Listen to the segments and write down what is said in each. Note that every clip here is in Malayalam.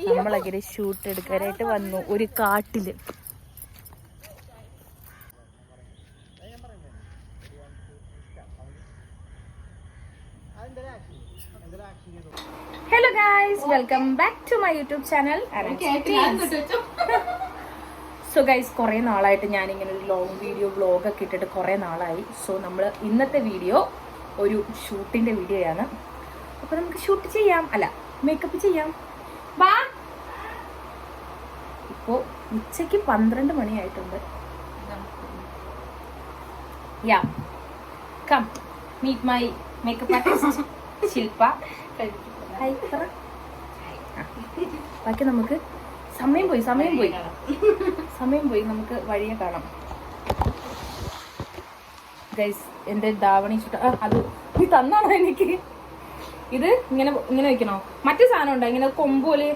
നമ്മളങ്ങനെ ഷൂട്ട് എടുക്കാനായിട്ട് വന്നു ഒരു കാട്ടിൽ. Hello guys welcome back to my YouTube channel so guys കുറേ നാളായിട്ട് ഞാൻ ഇങ്ങനെ ഒരു ലോങ് വീഡിയോ ബ്ലോഗ് ഒക്കെ ഇട്ടിട്ട് കുറേ നാളായി. സോ നമ്മൾ ഇന്നത്തെ വീഡിയോ ഒരു ഷൂട്ടിന്റെ വീഡിയോയാണ് ആണ്. അപ്പൊ നമുക്ക് ഷൂട്ട് ചെയ്യാം. അല്ല മേക്കപ്പ് ചെയ്യാം. വാ ഇപ്പോ ഉച്ചയ്ക്ക് പന്ത്രണ്ട് മണിയായിട്ടുണ്ട്. Yeah. Come. Meet my makeup artist Shilpa. ബാക്കി നമുക്ക് സമയം പോയി സമയം പോയി. സമയം പോയി നമുക്ക് വഴിയെ കാണാം. ഗൈസ് എന്റെ ധാവണി ചുട്ട അത് നീ തന്നാണോ എനിക്ക്? ഇത് ഇങ്ങനെ ഇങ്ങനെ വെക്കണോ? മറ്റു സാധനം ഉണ്ടോ? ഇങ്ങനെ കൊമ്പ് പോലെ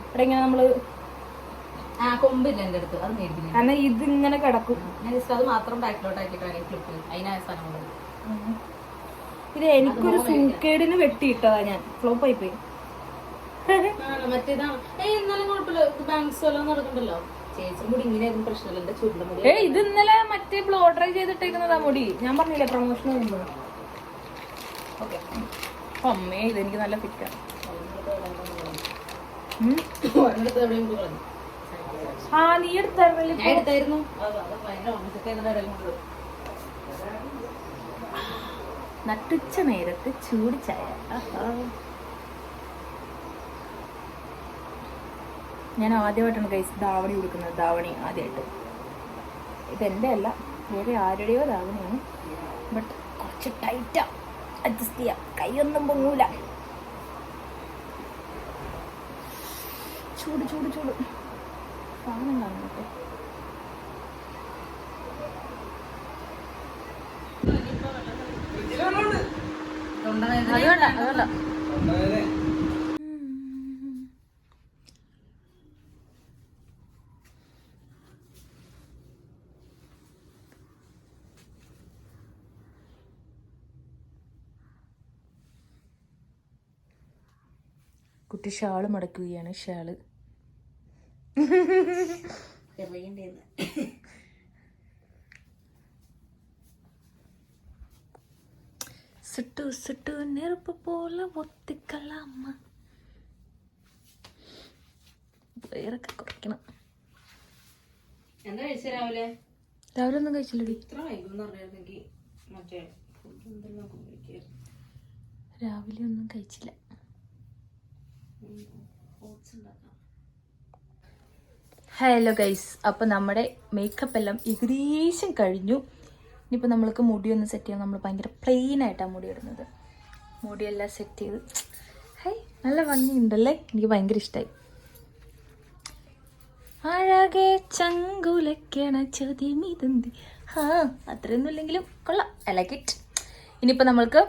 ഇവിടെ ഇങ്ങനെ നമ്മൾ ആ കൊമ്പില്ല എന്റെ അടുത്ത്. അത് കാരണം ഇത് ഇങ്ങനെ കിടക്കും ഞാൻ ജസ്റ്റ് അത് മാത്രം ബാക്കിലോട്ട് ആക്കിയിട്ടാണ് ക്ലിപ്പ് അതിനായ സാധനം കൊണ്ട് ഇത് എനിക്കൊരു സൂക്കേടിന് വെട്ടിയിട്ടതാ ഞാൻ. ഫ്ലോപ്പ് ആയി പോയി. ഇത് ഇന്നലെ മറ്റേ ബ്ലോ ഡ്രൈ ചെയ്തിട്ടേക്കുന്നതാ മുടി. ഞാൻ പറഞ്ഞില്ലേ പ്രൊമോഷൻ ഓക്കെ. അമ്മേ ഇതെനിക്ക് നല്ല ഫിറ്റാണ് ആ നീ എടുത്തായിരുന്നു. നട്ടുച്ച നേരത്ത് ചൂട് ചായ. ഞാൻ ആദ്യമായിട്ടാണ് കൈസ് ധാവണി കൊടുക്കുന്നത്. ധാവണി ആദ്യമായിട്ട്. ഇതെന്റെ അല്ല വേറെ ആരുടെയോ ധാവണിയാണ്. ബട്ട് കുറച്ച് ടൈറ്റാ അഡ്ജസ്റ്റ് ചെയ്യാം. കൈയൊന്നും പൊങ്ങൂല. ചൂട് ചൂട് ചൂട്. സാധനം കാണുന്നുട്ടോ തൊണ്ടവേദന അതുകൊണ്ടാ. അതുകൊണ്ടാ. കുട്ടി ഷാൾ മടക്കുകയാണ് ഷാൾ. സുട്ടു സുട്ടു നെരുപ്പ് പോലെ ഒത്തിക്കളാമ വയറൊക്കെ കുറയ്ക്കണം. രാവിലെ? രാവിലെ ഒന്നും കഴിച്ചില്ലടി. രാവിലെ ഒന്നും കഴിച്ചില്ല. ഹലോ ഗൈസ് അപ്പോൾ നമ്മുടെ മേക്കപ്പ് എല്ലാം ഏകദേശം കഴിഞ്ഞു. ഇനിയിപ്പോൾ നമ്മൾക്ക് മുടി ഒന്ന് സെറ്റ് ചെയ്യാൻ നമ്മൾ ഭയങ്കര പ്ലെയിൻ ആയിട്ടാണ് മുടി ഇടുന്നത്. മുടിയെല്ലാം സെറ്റ് ചെയ്ത്. ഹൈ നല്ല ഭംഗിയുണ്ടല്ലേ? എനിക്ക് ഭയങ്കര ഇഷ്ടമായി അഴകെ ചങ്കുലക്കണ ചതിമിതന്തി ആ അത്രയൊന്നും ഇല്ലെങ്കിലും കൊള്ളാം. ഐ ലൈക്ക് ഇറ്റ് ഇനിയിപ്പോൾ നമ്മൾക്ക്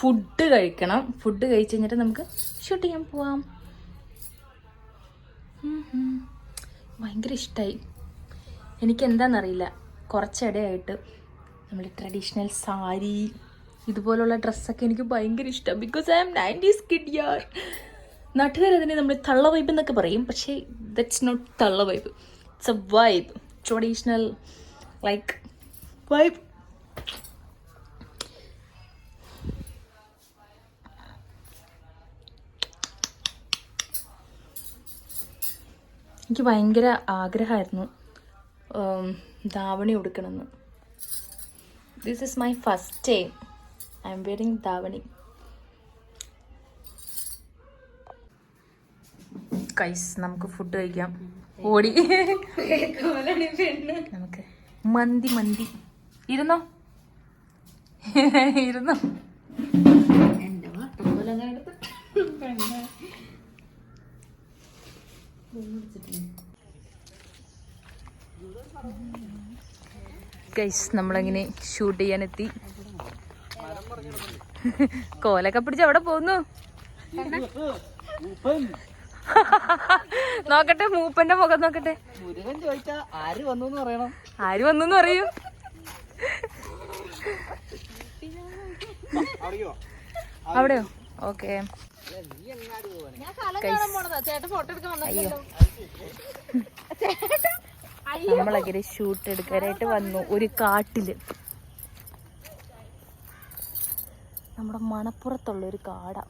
ഫുഡ് കഴിക്കണം. ഫുഡ് കഴിച്ച് കഴിഞ്ഞിട്ട് നമുക്ക് ഷൂട്ട് ചെയ്യാൻ പോവാം. ഭയങ്കര ഇഷ്ടമായി എനിക്ക് എന്താണെന്നറിയില്ല കുറച്ചിടയായിട്ട് നമ്മൾ ട്രഡീഷണൽ സാരി ഇതുപോലുള്ള ഡ്രസ്സൊക്കെ എനിക്ക് ഭയങ്കര ഇഷ്ടം. Because I am nineties kid യാർ നാട്ടുകാർ അതിനെ നമ്മൾ തള്ള വൈബ് എന്നൊക്കെ പറയും. പക്ഷേ ദറ്റ്സ് നോട്ട് തള്ള vibe it's a vibe traditional like vibe എനിക്ക് ഭയങ്കര ആഗ്രഹമായിരുന്നു davani ഉടുക്കണമെന്ന്. This is my first time I am wearing dhavani. Guys നമുക്ക് ഫുഡ് കഴിക്കാം. ഓടി. നമുക്ക് മന്തി മന്തി. ഇരുന്നോ? ഇരുന്നോ എന്റെ വാട്ടം പോലെ അങ്ങനെ എടുത്ത് ഗൈസ് നമ്മളങ്ങനെ ഷൂട്ട് ചെയ്യാനെത്തി? കോലൊക്കെ പിടിച്ച് അവിടെ പോന്നു? നോക്കട്ടെ മൂപ്പന്റെ മുഖം നോക്കട്ടെ. ആര് വന്നു പറയൂ അറിയോ? അവിടെയോ? ഓക്കെ നമ്മളങ്ങനെ ഷൂട്ട് എടുക്കാനായിട്ട് വന്നു. ഒരു കാട്ടിൽ. നമ്മുടെ മണപ്പുറത്തുള്ള ഒരു കാടാ.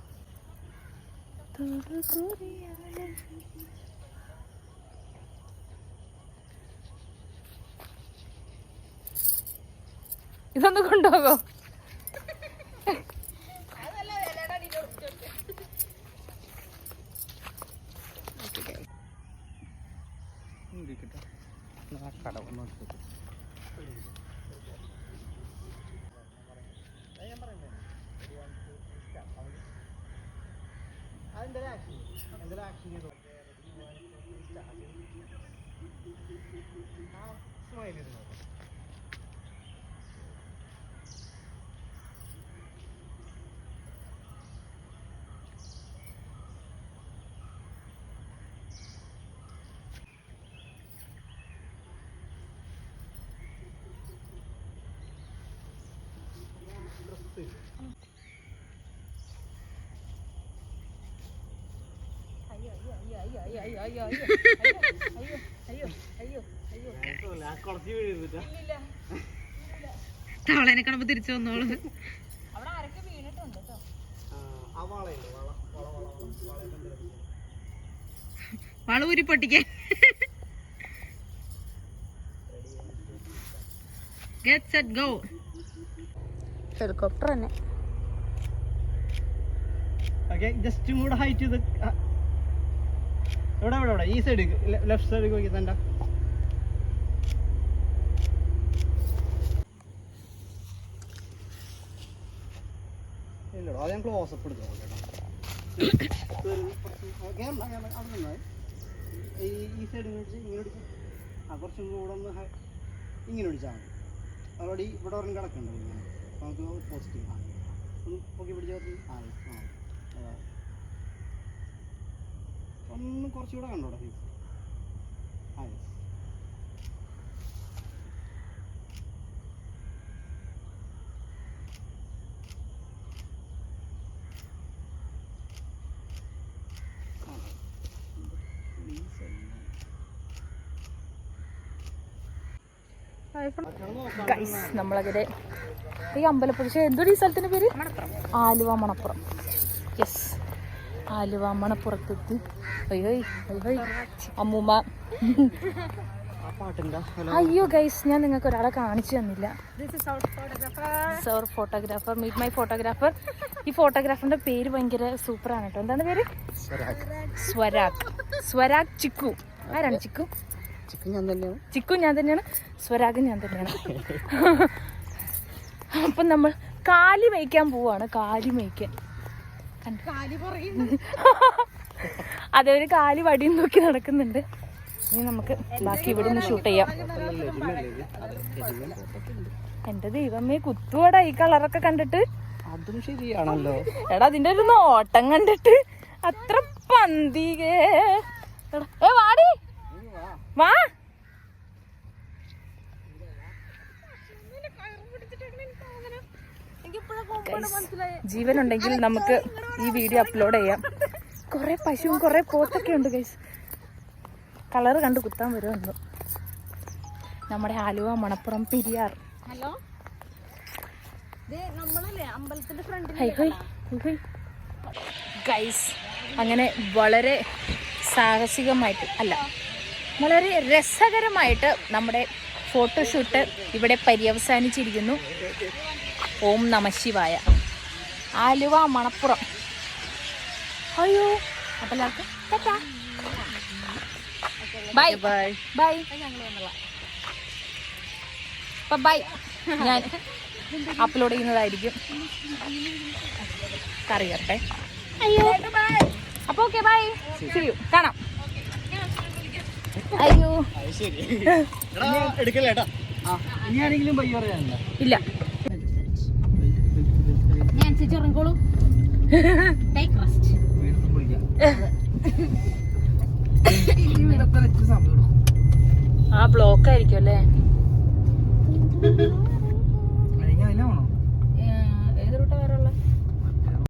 ഇതൊന്ന് കൊണ്ടുപോകോ. തവളേനെ കാണുമ്പോ തിരിച്ചു വന്നോളൂ ആ വാളയില്ലേ വള വള കാണുമ്പോ തിരിച്ചു വന്നോളൂ. വള ഊരി പൊട്ടിക്കാൻ set ഗോ ഹെലികോപ്റ്റർ തന്നെ. ഓക്കെ ജസ്റ്റ് കൂടെ ഹൈറ്റ് ചെയ്ത് ആ. എവിടെ എവിടെ എവിടെ? ഈ സൈഡ് ലെഫ്റ്റ് സൈഡ് നോക്കി തണ്ട ഇല്ലടോ അത് ഞാൻ ക്ലോസ് അപ്പ് എടുത്തു ഈ ഈ സൈഡ് ഇങ്ങോട്ട് ഇങ്ങനെ ആ കുറച്ചും കൂടെ ഒന്ന് ഇങ്ങനെ പിടിച്ചാൽ മതി. ഓൾറെഡി ഇവിടെ ഒരെണ്ണം കിടക്കുന്നുണ്ടോ ഇങ്ങനെ. നമുക്ക് പോസിറ്റീവ് ആ ഒന്ന് പൊക്കി പിടിച്ച് ആ ആ. ഒന്ന് കുറച്ചുകൂടെ കണ്ടോടെ ഫീസ് ആ യെസ് ഗൈസ് നമ്മളങ്ങനെ ഈ അമ്പലപ്പുഴ എന്തൊരു ഈ സ്ഥലത്തിന്റെ പേര്? ആലുവ മണപ്പുറം. യെസ് ആലുവ മണപ്പുറത്തെത്തി. അമ്മൂമ്മ. അയ്യോ ഗൈസ് ഞാൻ നിങ്ങൾക്ക് ഒരാളെ കാണിച്ചു തന്നില്ല. Sir photographer meet my photographer ഈ ഫോട്ടോഗ്രാഫറിന്റെ പേര് ഭയങ്കര സൂപ്പറാണ് കേട്ടോ. എന്താണ് പേര്? സ്വരാഗ്. സ്വരാഗ്. ചിക്കു. ആരാണ് ചിക്കു? ചിക്കു ഞാൻ തന്നെയാണ്. ചിക്കു ഞാൻ തന്നെയാണ്. സ്വരാഗ് ഞാൻ തന്നെയാണ്. അപ്പം നമ്മൾ കാലി മേയ്ക്കാൻ പോവാണ്. കാലി മേയ്ക്കാൻ. കണ്ടോ? അതെ ഒരു കാൽ വടിയും നോക്കി നടക്കുന്നുണ്ട്. ഇനി നമുക്ക് ബാക്കി ഇവിടെ നിന്ന് ഷൂട്ട് ചെയ്യാം. എന്റെ ദൈവമേ കുത്തുവടാ ഈ കളറൊക്കെ കണ്ടിട്ട്? അതും ശരിയാണല്ലോ. എടാ അതിന്റെ ഒരു നോട്ടം കണ്ടിട്ട്. അത്ര പന്തികേ. എടാ, ഏ വാടി. വാ. ജീവനുണ്ടെങ്കിൽ നമുക്ക് ഈ വീഡിയോ അപ്ലോഡ് ചെയ്യാം. കുറെ പശുവും കുറെ പോത്തൊക്കെ ഉണ്ട് ഗൈസ് കളറ് കണ്ട് കുത്താൻ വരുന്നുണ്ട്. നമ്മുടെ ആലുവ മണപ്പുറം പെരിയാർ. ഹലോ ഗൈസ് അങ്ങനെ വളരെ സാഹസികമായിട്ട് അല്ല വളരെ രസകരമായിട്ട് നമ്മുടെ ഫോട്ടോഷൂട്ട് ഇവിടെ പര്യവസാനിച്ചിരിക്കുന്നു. ഓം നമ ശിവായ. ആലുവ മണപ്പുറം. അയ്യോ അപ്പം എല്ലാവർക്കും ബൈ ബൈ ബൈ അപ്പം ബൈ ഞാൻ അപ്ലോഡ് ചെയ്യുന്നതായിരിക്കും. കറി വരട്ടെ അയ്യോ അപ്പൊ ഓക്കെ ബൈ ചെയ്യൂ കാണാം. അയ്യോ എടുക്കല്ലേട്ടാ ഇല്ല. ഞാൻ ചെറിങ്കോളും ടേക്ക് റെസ്റ്റ് ആ ബ്ലോക്ക് ആയിരിക്കും അല്ലേ?